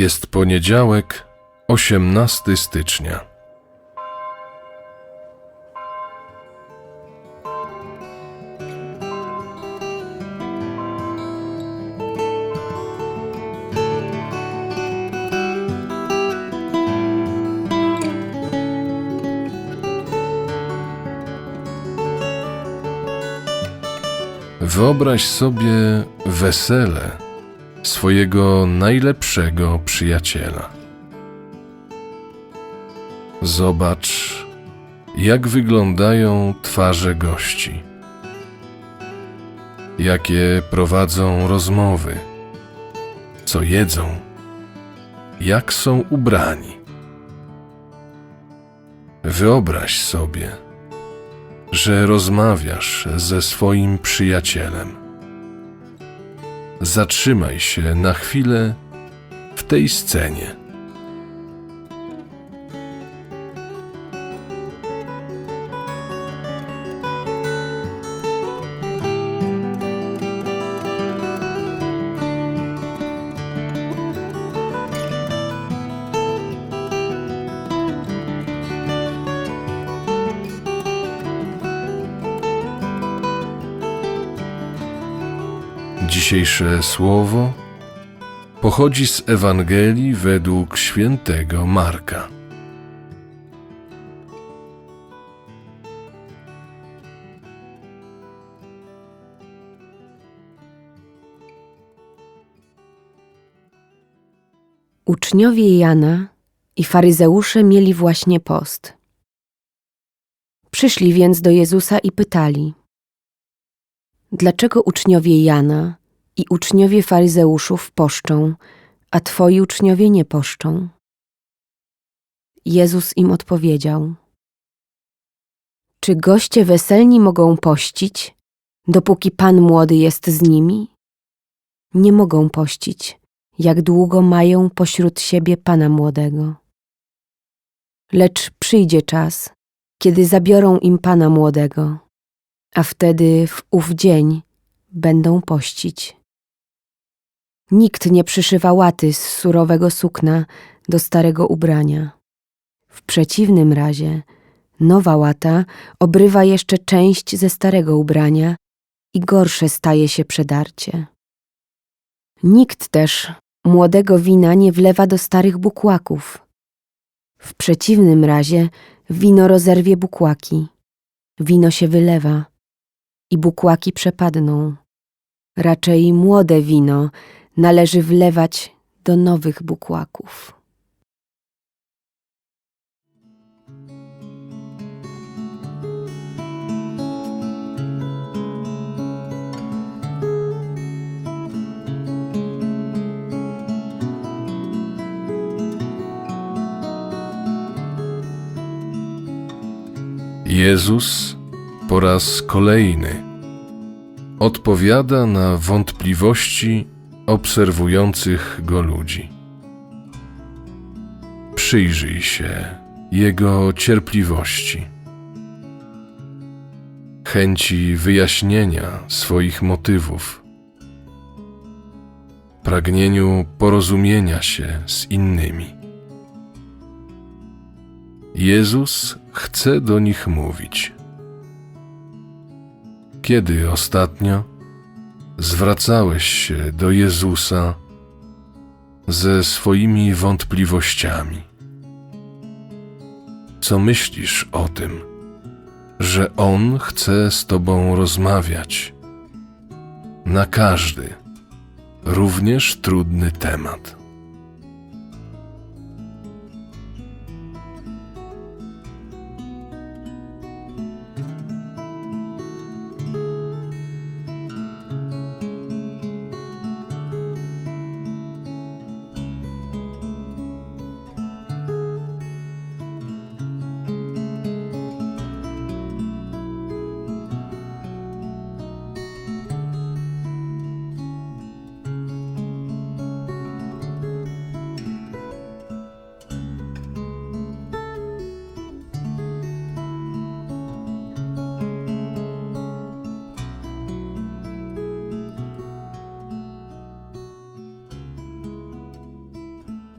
Jest poniedziałek, 18 stycznia. Wyobraź sobie wesele swojego najlepszego przyjaciela. Zobacz, jak wyglądają twarze gości, jakie prowadzą rozmowy, co jedzą, jak są ubrani. Wyobraź sobie, że rozmawiasz ze swoim przyjacielem. Zatrzymaj się na chwilę w tej scenie. Dzisiejsze słowo pochodzi z Ewangelii według świętego Marka. Uczniowie Jana i faryzeusze mieli właśnie post. Przyszli więc do Jezusa i pytali: Dlaczego uczniowie Jana i uczniowie faryzeuszów poszczą, a twoi uczniowie nie poszczą? Jezus im odpowiedział: Czy goście weselni mogą pościć, dopóki pan młody jest z nimi? Nie mogą pościć jak długo mają pośród siebie Pana Młodego. Lecz przyjdzie czas, kiedy zabiorą im Pana Młodego, a wtedy w ów dzień będą pościć. Nikt nie przyszywa łaty z surowego sukna do starego ubrania. W przeciwnym razie nowa łata obrywa jeszcze część ze starego ubrania i gorsze staje się przedarcie. Nikt też młodego wina nie wlewa do starych bukłaków. W przeciwnym razie wino rozerwie bukłaki, wino się wylewa i bukłaki przepadną. Raczej młode wino należy wlewać do nowych bukłaków. Jezus po raz kolejny odpowiada na wątpliwości obserwujących go ludzi. Przyjrzyj się jego cierpliwości, chęci wyjaśnienia swoich motywów, pragnieniu porozumienia się z innymi. Jezus chce do nich mówić. Kiedy ostatnio zwracałeś się do Jezusa ze swoimi wątpliwościami? Co myślisz o tym, że On chce z Tobą rozmawiać na każdy, również trudny temat?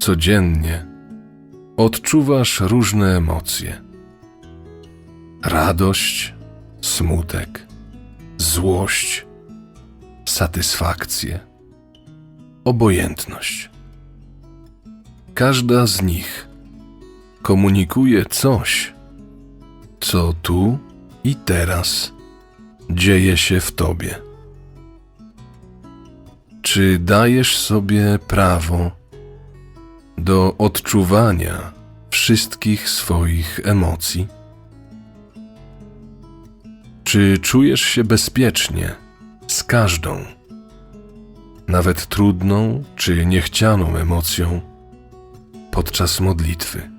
Codziennie odczuwasz różne emocje: radość, smutek, złość, satysfakcję, obojętność. Każda z nich komunikuje coś, co tu i teraz dzieje się w tobie. Czy dajesz sobie prawo do odczuwania wszystkich swoich emocji? Czy czujesz się bezpiecznie z każdą, nawet trudną czy niechcianą emocją podczas modlitwy?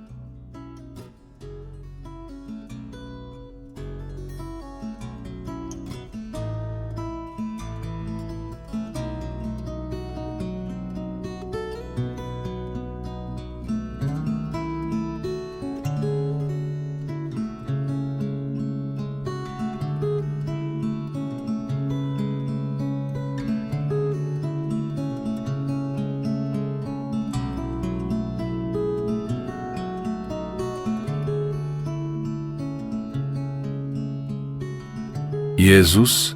Jezus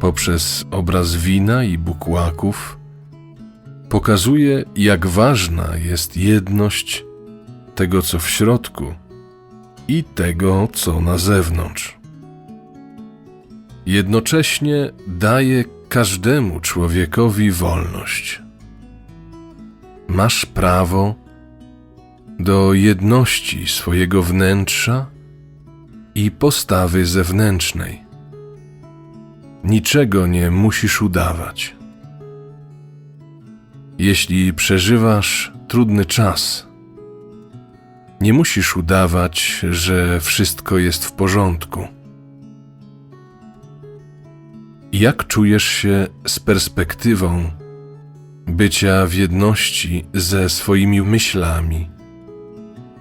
poprzez obraz wina i bukłaków pokazuje, jak ważna jest jedność tego, co w środku i tego, co na zewnątrz. Jednocześnie daje każdemu człowiekowi wolność. Masz prawo do jedności swojego wnętrza i postawy zewnętrznej. Niczego nie musisz udawać. Jeśli przeżywasz trudny czas, nie musisz udawać, że wszystko jest w porządku. Jak czujesz się z perspektywą bycia w jedności ze swoimi myślami,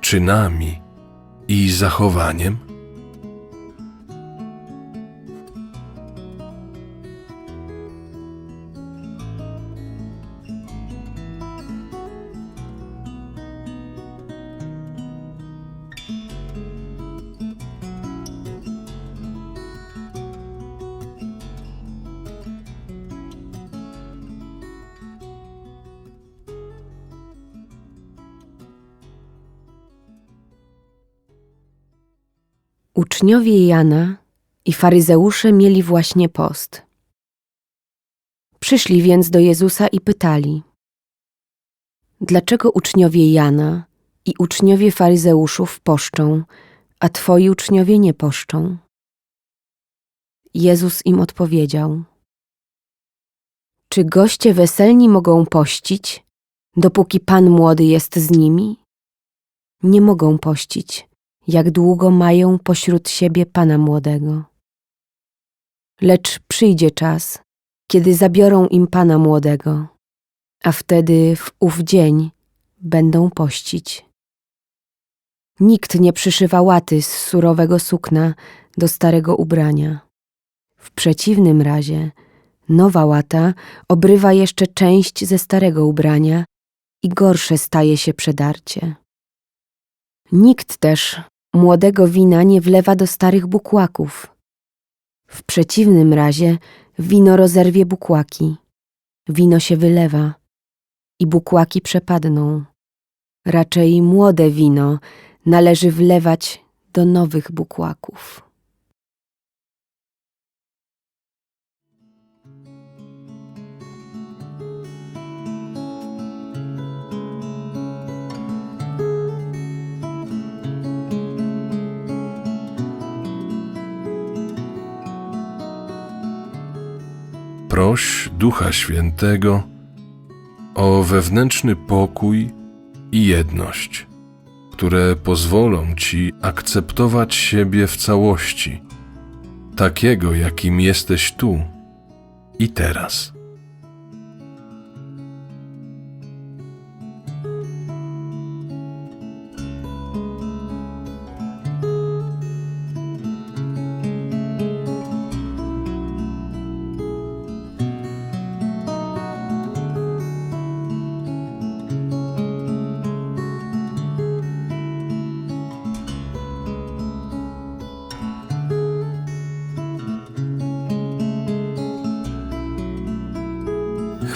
czynami i zachowaniem? Uczniowie Jana i faryzeusze mieli właśnie post. Przyszli więc do Jezusa i pytali: Dlaczego uczniowie Jana i uczniowie faryzeuszów poszczą, a twoi uczniowie nie poszczą? Jezus im odpowiedział: Czy goście weselni mogą pościć, dopóki pan młody jest z nimi? Nie mogą pościć jak długo mają pośród siebie Pana młodego. Lecz przyjdzie czas, kiedy zabiorą im Pana młodego, a wtedy w ów dzień będą pościć. Nikt nie przyszywa łaty z surowego sukna do starego ubrania. W przeciwnym razie nowa łata obrywa jeszcze część ze starego ubrania i gorsze staje się przedarcie. Nikt też młodego wina nie wlewa do starych bukłaków. W przeciwnym razie wino rozerwie bukłaki, wino się wylewa i bukłaki przepadną. Raczej młode wino należy wlewać do nowych bukłaków. Proś Ducha Świętego o wewnętrzny pokój i jedność, które pozwolą Ci akceptować siebie w całości, takiego jakim jesteś tu i teraz.